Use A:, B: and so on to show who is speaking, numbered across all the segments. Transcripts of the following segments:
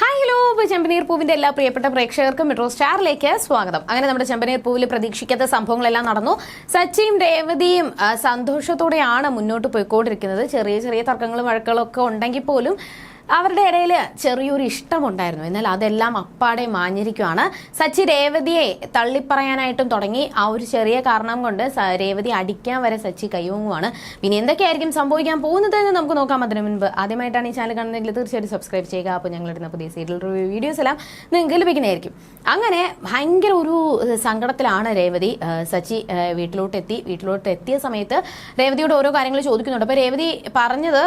A: Hi hello ഇപ്പോൾ ചെമ്പനീർ പൂവിന്റെ എല്ലാ പ്രിയപ്പെട്ട പ്രേക്ഷകർക്കും മെട്രോ സ്റ്റാറിലേക്ക് സ്വാഗതം. അങ്ങനെ നമ്മുടെ ചെമ്പനീർ പൂവിൽ പ്രതീക്ഷിക്കാത്ത സംഭവങ്ങളെല്ലാം നടന്നു. സച്ചിയും രേവതിയും സന്തോഷത്തോടെയാണ് മുന്നോട്ട് പോയിക്കൊണ്ടിരിക്കുന്നത്. ചെറിയ ചെറിയ തർക്കങ്ങളും വഴക്കുകളൊക്കെ ഉണ്ടെങ്കിൽ പോലും അവരുടെ ഇടയിൽ ചെറിയൊരു ഇഷ്ടമുണ്ടായിരുന്നു. എന്നാൽ അതെല്ലാം അപ്പാടെ മാഞ്ഞിരിക്കുകയാണ് സച്ചി രേവതിയെ തള്ളിപ്പറയാനായിട്ടും തുടങ്ങി. ആ ഒരു ചെറിയ കാരണം കൊണ്ട് രേവതി അടിക്കാൻ വരെ സച്ചി കൈവങ്ങുവാണ് പിന്നെ എന്തൊക്കെയായിരിക്കും സംഭവിക്കാൻ പോകുന്നത് എന്ന് നമുക്ക് നോക്കാം. അതിനു മുൻപ് ആദ്യമായിട്ടാണ് ഈ ചാനൽ കാണുന്നതെങ്കിൽ തീർച്ചയായിട്ടും സബ്സ്ക്രൈബ് ചെയ്യുക. അപ്പോൾ ഞങ്ങളിടുന്ന പുതിയ സീരിയൽ റിവ്യൂ വീഡിയോസ് എല്ലാം നിങ്ങൾക്ക് ലഭിക്കുന്നതായിരിക്കും. അങ്ങനെ ഭയങ്കര ഒരു സങ്കടത്തിലാണ് രേവതി. സച്ചി വീട്ടിലോട്ട് എത്തി വീട്ടിലോട്ട് എത്തിയ സമയത്ത് രേവതിയോട് ഓരോ കാര്യങ്ങൾ ചോദിക്കുന്നുണ്ട്. അപ്പോൾ രേവതി പറഞ്ഞത്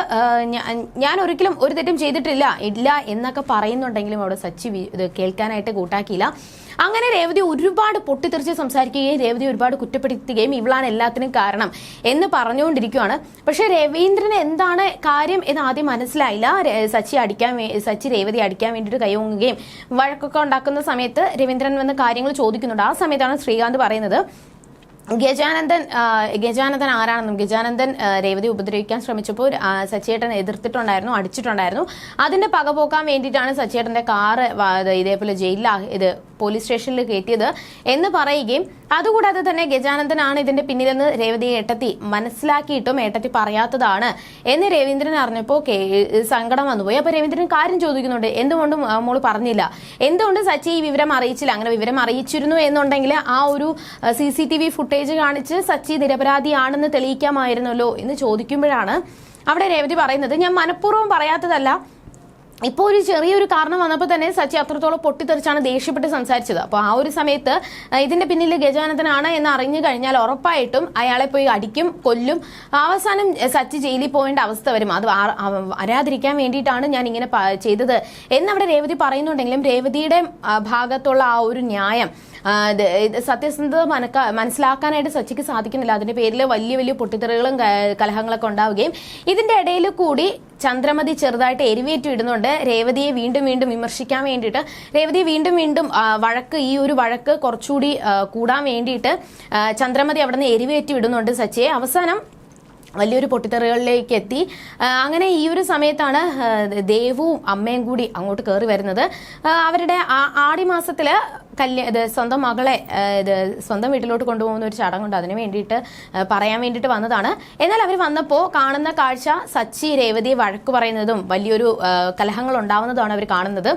A: ഞാൻ ഒരിക്കലും ഒരു തെറ്റും ചെയ്തിട്ടില്ല ഇല്ല എന്നൊക്കെ പറയുന്നുണ്ടെങ്കിലും അവിടെ സച്ചി ഇത് കേൾക്കാനായിട്ട് കൂട്ടാക്കിയില്ല. അങ്ങനെ രേവതി ഒരുപാട് പൊട്ടിത്തെറിച്ച് സംസാരിക്കുകയും രേവതി ഒരുപാട് കുറ്റപ്പെടുത്തുകയും ഇവളാണ് എല്ലാത്തിനും കാരണം എന്ന് പറഞ്ഞുകൊണ്ടിരിക്കുകയാണ് പക്ഷേ രവീന്ദ്രന് എന്താണ് കാര്യം എന്ന് ആദ്യം മനസ്സിലായില്ല. സച്ചി അടിക്കാൻ സച്ചി രേവതി അടിക്കാൻ വേണ്ടിയിട്ട് കൈവങ്ങുകയും വഴക്കൊക്കെ ഉണ്ടാക്കുന്ന സമയത്ത് രവീന്ദ്രൻ വന്ന് കാര്യങ്ങൾ ചോദിക്കുന്നുണ്ട്. ആ സമയത്താണ് ശ്രീകാന്ത് പറയുന്നത് ഗജാനന്ദൻ ഗജാനന്ദൻ ആരാണെന്നും ഗജാനന്ദൻ രേവതി ഉപദ്രവിക്കാൻ ശ്രമിച്ചപ്പോൾ സച്ചേട്ടൻ എതിർത്തിട്ടുണ്ടായിരുന്നു അടിച്ചിട്ടുണ്ടായിരുന്നു. അതിന്റെ പക പോക്കാൻ വേണ്ടിയിട്ടാണ് സച്ചിയേട്ടന്റെ കാറ് ഇതേപോലെ ജയിലിൽ ഇത് പോലീസ് സ്റ്റേഷനിൽ കയറ്റിയത് എന്ന് പറയുകയും അതുകൂടാതെ തന്നെ ഗജാനന്ദനാണ് ഇതിന്റെ പിന്നിലെന്ന് രേവതി ഏട്ടത്തി മനസ്സിലാക്കിയിട്ടും ഏട്ടത്തി പറയാത്തതാണ്. എന്ന് രവീന്ദ്രൻ അറിഞ്ഞപ്പോൾ കേ- സങ്കടം വന്നുപോയി. അപ്പൊ രവീന്ദ്രൻ കാര്യം ചോദിക്കുന്നുണ്ട്. എന്തുകൊണ്ടും മോൾ പറഞ്ഞില്ല. എന്തുകൊണ്ട് സച്ചി ഈ വിവരം അറിയിച്ചില്ല? അങ്ങനെ വിവരം അറിയിച്ചിരുന്നു എന്നുണ്ടെങ്കിൽ ആ ഒരു C C T V footage കാണിച്ച് സച്ചി നിരപരാധിയാണെന്ന് തെളിയിക്കാമായിരുന്നല്ലോ എന്ന് ചോദിക്കുമ്പോഴാണ് അവിടെ രേവതി പറയുന്നത്. ഞാൻ മനഃപൂർവം പറയാത്തതല്ല. ഇപ്പോൾ ഒരു ചെറിയൊരു കാരണം വന്നപ്പോൾ തന്നെ സച്ചി അത്രത്തോളം പൊട്ടിത്തെറിച്ചാണ് ദേഷ്യപ്പെട്ട് സംസാരിച്ചത്. അപ്പോൾ ആ ഒരു സമയത്ത് ഇതിന്റെ പിന്നിൽ ഗജാനന്ദനാണ് എന്ന് അറിഞ്ഞു കഴിഞ്ഞാൽ ഉറപ്പായിട്ടും അയാളെ പോയി അടിക്കും കൊല്ലും. അവസാനം സച്ചി ജയിലിൽ പോകേണ്ട അവസ്ഥ വരും. അത് വരാതിരിക്കാൻ വേണ്ടിയിട്ടാണ് ഞാൻ ഇങ്ങനെ ചെയ്തത്. എന്നവിടെ രേവതി പറയുന്നുണ്ടെങ്കിലും രേവതിയുടെ ഭാഗത്തുള്ള ആ ഒരു ന്യായം സത്യസന്ധത മനക്ക മനസ്സിലാക്കാനായിട്ട് സച്ചിക്ക് സാധിക്കുന്നില്ല. അതിന്റെ പേരിൽ വലിയ വലിയ പൊട്ടിത്തെറികളും കലഹങ്ങളൊക്കെ ഉണ്ടാവുകയും ഇതിന്റെ ഇടയിൽ കൂടി ചന്ദ്രമതി ചെറുതായിട്ട് എരിവേറ്റ് ഇടുന്നുണ്ട്. രേവതിയെ വീണ്ടും വീണ്ടും വിമർശിക്കാൻ വേണ്ടിയിട്ട് രേവതിയെ വീണ്ടും വീണ്ടും വഴക്ക് ഈ ഒരു വഴക്ക് കുറച്ചുകൂടി കൂടാൻ വേണ്ടിയിട്ട് ചന്ദ്രമതി അവിടെ നിന്ന് എരിവേറ്റി വിടുന്നുണ്ട് സച്ചിയെ. അവസാനം വലിയൊരു പൊട്ടിത്തെറികളിലേക്ക് എത്തി. അങ്ങനെ ഈ ഒരു സമയത്താണ് ദേവും അമ്മയും കൂടി അങ്ങോട്ട് കയറി വരുന്നത്. അവരുടെ ആ- ആടി മാസത്തിൽ കല്യാ ഇത് സ്വന്തം മകളെ ഇത് സ്വന്തം വീട്ടിലോട്ട് കൊണ്ടുപോകുന്ന ഒരു ചടങ്ങുണ്ട് അതിന് വേണ്ടിയിട്ട് പറയാൻ വേണ്ടിയിട്ട് വന്നതാണ്. എന്നാൽ അവർ വന്നപ്പോൾ കാണുന്ന കാഴ്ച സച്ചി രേവതി വഴക്ക് പറയുന്നതും വലിയൊരു കലഹങ്ങൾ ഉണ്ടാവുന്നതാണ് അവർ കാണുന്നത്.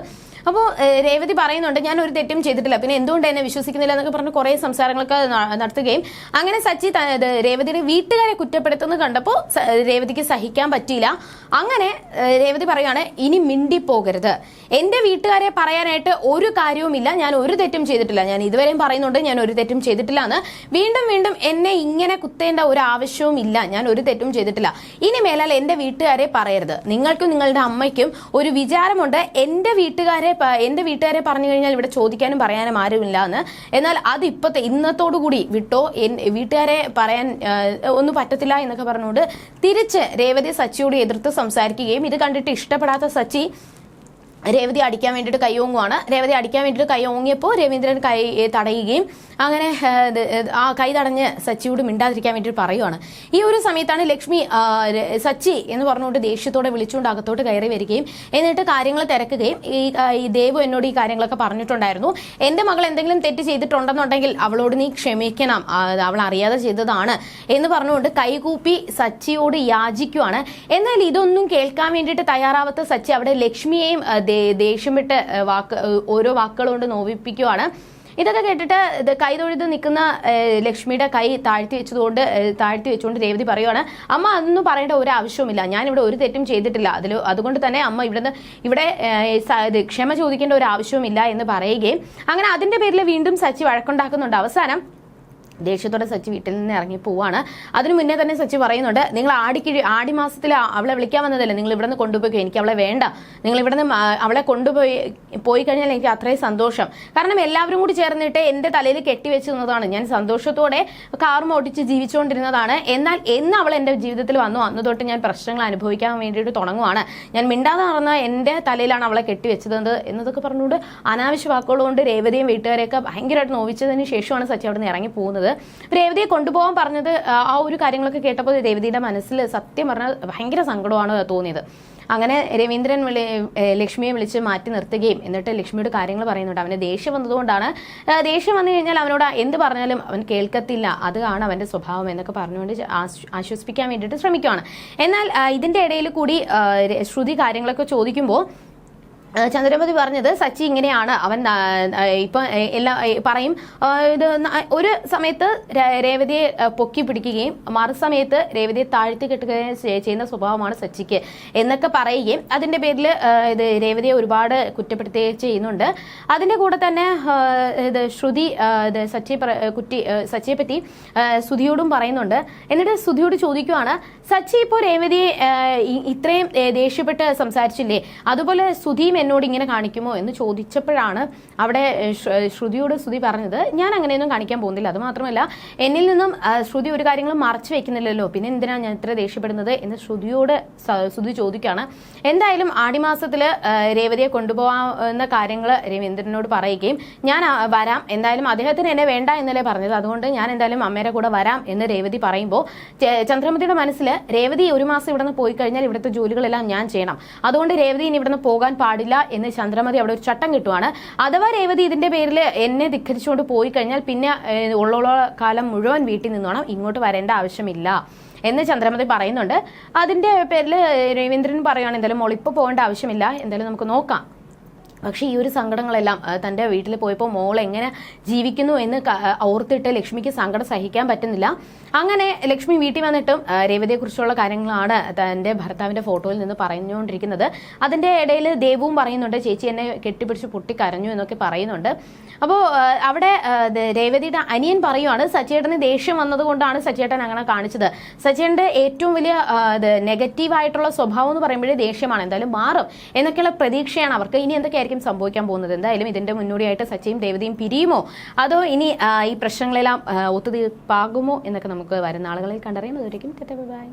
A: അപ്പോൾ രേവതി പറയുന്നുണ്ട് ഞാൻ ഒരു തെറ്റും ചെയ്തിട്ടില്ല. പിന്നെ എന്തുകൊണ്ട് എന്നെ വിശ്വസിക്കുന്നില്ല? എന്നൊക്കെ പറഞ്ഞ് കുറേ സംസാരങ്ങളൊക്കെ നടത്തുകയും അങ്ങനെ സച്ചി രേവതിയുടെ വീട്ടുകാരെ കുറ്റപ്പെടുത്തുന്നത് കണ്ടപ്പോൾ രേവതിക്ക് സഹിക്കാൻ പറ്റിയില്ല. അങ്ങനെ രേവതി പറയുകയാണ് ഇനി മിണ്ടിപ്പോകരുത്. എന്റെ വീട്ടുകാരെ പറയാനായിട്ട് ഒരു കാര്യവുമില്ല. ഞാൻ ഒരു തെറ്റും ചെയ്തിട്ടില്ല. ഞാൻ ഇതുവരെയും പറയുന്നുണ്ട് ഞാൻ ഒരു തെറ്റും ചെയ്തിട്ടില്ല എന്ന് വീണ്ടും വീണ്ടും എന്നെ ഇങ്ങനെ കുത്തേണ്ട ഒരു ആവശ്യവും ഇല്ല. ഞാൻ ഒരു തെറ്റും ചെയ്തിട്ടില്ല. ഇനി മേലാൽ എന്റെ വീട്ടുകാരെ പറയരുത്. നിങ്ങൾക്കും നിങ്ങളുടെ അമ്മയ്ക്കും ഒരു വിചാരമുണ്ട്. എന്റെ വീട്ടുകാരെ എന്റെ വീട്ടുകാരെ പറഞ്ഞു കഴിഞ്ഞാൽ ഇവിടെ ചോദിക്കാനും പറയാനും ആരുമില്ല എന്ന് എന്നാൽ അത് ഇപ്പോഴത്തെ ഇന്നത്തോടു കൂടി വിട്ടോ എൻ- വീട്ടുകാരെ പറയാൻ ഒന്നും പറ്റത്തില്ല എന്നൊക്കെ പറഞ്ഞുകൊണ്ട് തിരിച്ച് രേവതി സച്ചിയോട് എതിർത്ത് സംസാരിക്കുകയും ഇത് കണ്ടിട്ട് ഇഷ്ടപ്പെടാത്ത സച്ചി രേവതി അടിക്കാൻ വേണ്ടിയിട്ട് കൈ ഓങ്ങുവാണ്. രേവതി അടിക്കാൻ വേണ്ടിയിട്ട് കൈ ഓങ്ങിയപ്പോൾ രവീന്ദ്രൻ കൈ തടയുകയും അങ്ങനെ ആ കൈ തടഞ്ഞ് സച്ചിയോട് മിണ്ടാതിരിക്കാൻ വേണ്ടിയിട്ട് പറയുവാണ്. ഈ ഒരു സമയത്താണ് ലക്ഷ്മി സച്ചി എന്ന് പറഞ്ഞുകൊണ്ട് ദേഷ്യത്തോടെ വിളിച്ചുകൊണ്ട് അകത്തോട്ട് കയറി വരികയും എന്നിട്ട് കാര്യങ്ങൾ തിരക്കുകയും ഈ ദേവു എന്നോട് ഈ കാര്യങ്ങളൊക്കെ പറഞ്ഞിട്ടുണ്ടായിരുന്നു. എന്റെ മകൾ എന്തെങ്കിലും തെറ്റ് ചെയ്തിട്ടുണ്ടെന്നുണ്ടെങ്കിൽ അവളോട് നീ ക്ഷമിക്കണം. അവൾ അറിയാതെ ചെയ്തതാണ് എന്ന് പറഞ്ഞുകൊണ്ട് കൈകൂപ്പി സച്ചിയോട് യാചിക്കുവാണ്. എന്നാൽ ഇതൊന്നും കേൾക്കാൻ വേണ്ടിയിട്ട് തയ്യാറാവാത്ത സച്ചി അവിടെ ലക്ഷ്മിയെയും ദേഷ്യം വിട്ട് വാക്ക് ഓരോ വാക്കുകൾ കൊണ്ട് നോവിപ്പിക്കുവാണ്. ഇതൊക്കെ കേട്ടിട്ട് ഇത് കൈ തൊഴുത് നിൽക്കുന്ന ലക്ഷ്മിയുടെ കൈ താഴ്ത്തി വെച്ചതുകൊണ്ട് താഴ്ത്തി വെച്ചുകൊണ്ട് രേവതി പറയുവാണ് അമ്മ അതൊന്നും പറയേണ്ട ഒരു ആവശ്യവുമില്ല. ഞാൻ ഇവിടെ ഒരു തെറ്റും ചെയ്തിട്ടില്ല. അതിൽ അതുകൊണ്ട് തന്നെ അമ്മ ഇവിടെ ഇത് ക്ഷമ ചോദിക്കേണ്ട ഒരു ആവശ്യവുമില്ല എന്ന് പറയുകയും അങ്ങനെ അതിന്റെ പേരിൽ വീണ്ടും സച്ചി വഴക്കുണ്ടാക്കുന്നുണ്ട്. അവസാനം ദേഷ്യത്തോടെ സച്ചി വീട്ടിൽ നിന്ന് ഇറങ്ങി പോവാണ്. അതിനു മുന്നേ തന്നെ സച്ചി പറയുന്നുണ്ട് നിങ്ങൾ ആടിക്കിഴി ആടി മാസത്തിൽ അവളെ വിളിക്കാൻ വന്നതല്ലേ? നിങ്ങൾ ഇവിടെ നിന്ന് കൊണ്ടുപോയി എനിക്ക് അവളെ വേണ്ട. നിങ്ങൾ ഇവിടെ നിന്ന് അവളെ കൊണ്ടുപോയി പോയി കഴിഞ്ഞാൽ എനിക്ക് അത്രയും സന്തോഷം. കാരണം എല്ലാവരും കൂടി ചേർന്നിട്ട് എന്റെ തലയിൽ കെട്ടിവെച്ച് നിന്നതാണ്. ഞാൻ സന്തോഷത്തോടെ കാറും ഓടിച്ച് ജീവിച്ചുകൊണ്ടിരുന്നതാണ്. എന്നാൽ എന്ന് അവൾ എന്റെ ജീവിതത്തിൽ വന്നു. അന്ന് തൊട്ട് ഞാൻ പ്രശ്നങ്ങൾ അനുഭവിക്കാൻ വേണ്ടിയിട്ട് തുടങ്ങുവാണ്. ഞാൻ മിണ്ടാതെ നടന്ന എന്റെ തലയിലാണ് അവളെ കെട്ടിവെച്ചത് എന്നതൊക്കെ പറഞ്ഞുകൊണ്ട് അനാവശ്യ വാക്കുകൾ കൊണ്ട് രേവതിയും വീട്ടുകാരെയൊക്കെ ഭയങ്കരമായിട്ട് നോവിച്ചതിന് ശേഷമാണ് സച്ചി അവിടെ നിന്ന് ഇറങ്ങി പോകുന്നത്. രേവതിയെ കൊണ്ടുപോകാൻ പറഞ്ഞത് ആ ഒരു കാര്യങ്ങളൊക്കെ കേട്ടപ്പോൾ രേവതിയുടെ മനസ്സിൽ സത്യം പറഞ്ഞാൽ ഭയങ്കര സങ്കടമാണ് തോന്നിയത്. അങ്ങനെ രവീന്ദ്രൻ വിളി ലക്ഷ്മിയെ വിളിച്ച് മാറ്റി നിർത്തുകയും എന്നിട്ട് ലക്ഷ്മിയുടെ കാര്യങ്ങൾ പറയുന്നുണ്ട്. അവന് ദേഷ്യം വന്നതുകൊണ്ടാണ് ദേഷ്യം വന്നു കഴിഞ്ഞാൽ അവനോട് എന്ത് പറഞ്ഞാലും അവൻ കേൾക്കത്തില്ല. അതാണ് അവന്റെ സ്വഭാവം എന്നൊക്കെ പറഞ്ഞുകൊണ്ട് ആശ്വസിപ്പിക്കാൻ വേണ്ടിയിട്ട് ശ്രമിക്കുകയാണ് എന്നാൽ ഇതിന്റെ ഇടയിൽ കൂടി ശ്രുതി കാര്യങ്ങളൊക്കെ ചോദിക്കുമ്പോൾ ചന്ദ്രമതി പറഞ്ഞത് സച്ചി ഇങ്ങനെയാണ്. അവൻ ഇപ്പൊ എല്ലാ പറയും ഇത് ഒരു സമയത്ത് രേവതിയെ പൊക്കി പിടിക്കുകയും മറുസമയത്ത് രേവതിയെ താഴ്ത്തി കെട്ടുകയും ചെയ്യുന്ന സ്വഭാവമാണ് സച്ചിക്ക് എന്നൊക്കെ പറയുകയും അതിന്റെ പേരിൽ ഇത് രേവതിയെ ഒരുപാട് കുറ്റപ്പെടുത്തുകയും ചെയ്യുന്നുണ്ട്. അതിന്റെ കൂടെ തന്നെ ഇത് ശ്രുതി ഇത് സച്ചി കുറ്റി സച്ചിയെ പറ്റി സുധിയോടും പറയുന്നുണ്ട്. എന്നിട്ട് സുധിയോട് ചോദിക്കുവാണ് സച്ചി ഇപ്പോൾ രേവതിയെ ഇത്രയും ദേഷ്യപ്പെട്ട് സംസാരിച്ചില്ലേ? അതുപോലെ സുധിയും എന്നോട് ഇങ്ങനെ കാണിക്കുമോ എന്ന് ചോദിച്ചപ്പോഴാണ് അവിടെ ശ്രുതിയോട് ശ്രുതി പറഞ്ഞത് ഞാൻ അങ്ങനെയൊന്നും കാണിക്കാൻ പോകുന്നില്ല. അത് മാത്രമല്ല എന്നിൽ നിന്നും ശ്രുതി ഒരു കാര്യങ്ങളും മറച്ചു വെക്കുന്നില്ലല്ലോ. പിന്നെ എന്തിനാണ് ഞാൻ ഇത്ര ദേഷ്യപ്പെടുന്നത്? എന്ന് ശ്രുതിയോട് ശ്രുതി ചോദിക്കുകയാണ്. എന്തായാലും ആടിമാസത്തിൽ രേവതിയെ കൊണ്ടുപോകാവുന്ന കാര്യങ്ങൾ രവീന്ദ്രനോട് പറയുകയും ഞാൻ വരാം. എന്തായാലും അദ്ദേഹത്തിന് എന്നെ വേണ്ട എന്നല്ലേ പറഞ്ഞത്. അതുകൊണ്ട് ഞാൻ എന്തായാലും അമ്മയുടെ കൂടെ വരാം എന്ന് രേവതി പറയുമ്പോൾ ചന്ദ്രമതിയുടെ മനസ്സിൽ രേവതി ഒരു മാസം ഇവിടെ നിന്ന് പോയി കഴിഞ്ഞാൽ ഇവിടുത്തെ ജോലികളെല്ലാം ഞാൻ ചെയ്യണം. അതുകൊണ്ട് രേവതി ഇനി ഇവിടുന്ന് പോകാൻ പാടില്ല എന്ന് ചന്ദ്രമതി അവിടെ ഒരു ചട്ടം കിട്ടുവാണ്. അഥവാ രേവതി ഇതിന്റെ പേരിൽ എന്നെ ധിക്കരിച്ചുകൊണ്ട് പോയി കഴിഞ്ഞാൽ പിന്നെ ഉള്ളോള കാലം മുഴുവൻ വീട്ടിൽ നിന്നോണം ഇങ്ങോട്ട് വരേണ്ട ആവശ്യമില്ല എന്ന് ചന്ദ്രമതി പറയുന്നുണ്ട്. അതിന്റെ പേരിൽ രവീന്ദ്രൻ പറയുകയാണ് എന്തായാലും മോളിപ്പോൾ പോകേണ്ട ആവശ്യമില്ല. എന്തായാലും നമുക്ക് നോക്കാം. പക്ഷേ ഈ ഒരു സങ്കടങ്ങളെല്ലാം തന്റെ വീട്ടിൽ പോയപ്പോൾ മോൾ എങ്ങനെ ജീവിക്കുന്നു എന്ന് ഓർത്തിട്ട് ലക്ഷ്മിക്ക് സങ്കടം സഹിക്കാൻ പറ്റുന്നില്ല. അങ്ങനെ ലക്ഷ്മി വീട്ടിൽ വന്നിട്ടും രേവതിയെക്കുറിച്ചുള്ള കാര്യങ്ങളാണ് തന്റെ ഭർത്താവിന്റെ ഫോട്ടോയിൽ നിന്ന് പറഞ്ഞുകൊണ്ടിരിക്കുന്നത്. അതിന്റെ ഇടയിൽ ദേവവും പറയുന്നുണ്ട് ചേച്ചി എന്നെ കെട്ടിപ്പിടിച്ച് പൊട്ടിക്കരഞ്ഞു എന്നൊക്കെ പറയുന്നുണ്ട്. അപ്പോൾ അവിടെ രേവതിയുടെ അനിയൻ പറയുവാണ് സച്ചേട്ടന് ദേഷ്യം വന്നതുകൊണ്ടാണ് സച്ചേട്ടൻ അങ്ങനെ കാണിച്ചത്. സച്ചേട്ടന്റെ ഏറ്റവും വലിയ നെഗറ്റീവായിട്ടുള്ള സ്വഭാവം എന്ന് പറയുമ്പോഴേ ദേഷ്യമാണ്. എന്തായാലും മാറും എന്നൊക്കെയുള്ള പ്രതീക്ഷയാണ് അവർക്ക്. ഇനി എന്തൊക്കെയായിരിക്കും സംഭവിക്കാൻ പോകുന്നത് എന്തായാലും ഇതിന്റെ മുന്നോടിയായിട്ട് സച്ചിയും ദേവതയും പിരിയുമോ? അതോ ഇനി ഈ പ്രശ്നങ്ങളെല്ലാം ഒത്തുതീർപ്പാകുമോ എന്നൊക്കെ നമുക്ക് വരുന്ന ആളുകളിൽ കണ്ടറിയാം. അതുവരേക്കും ബൈ.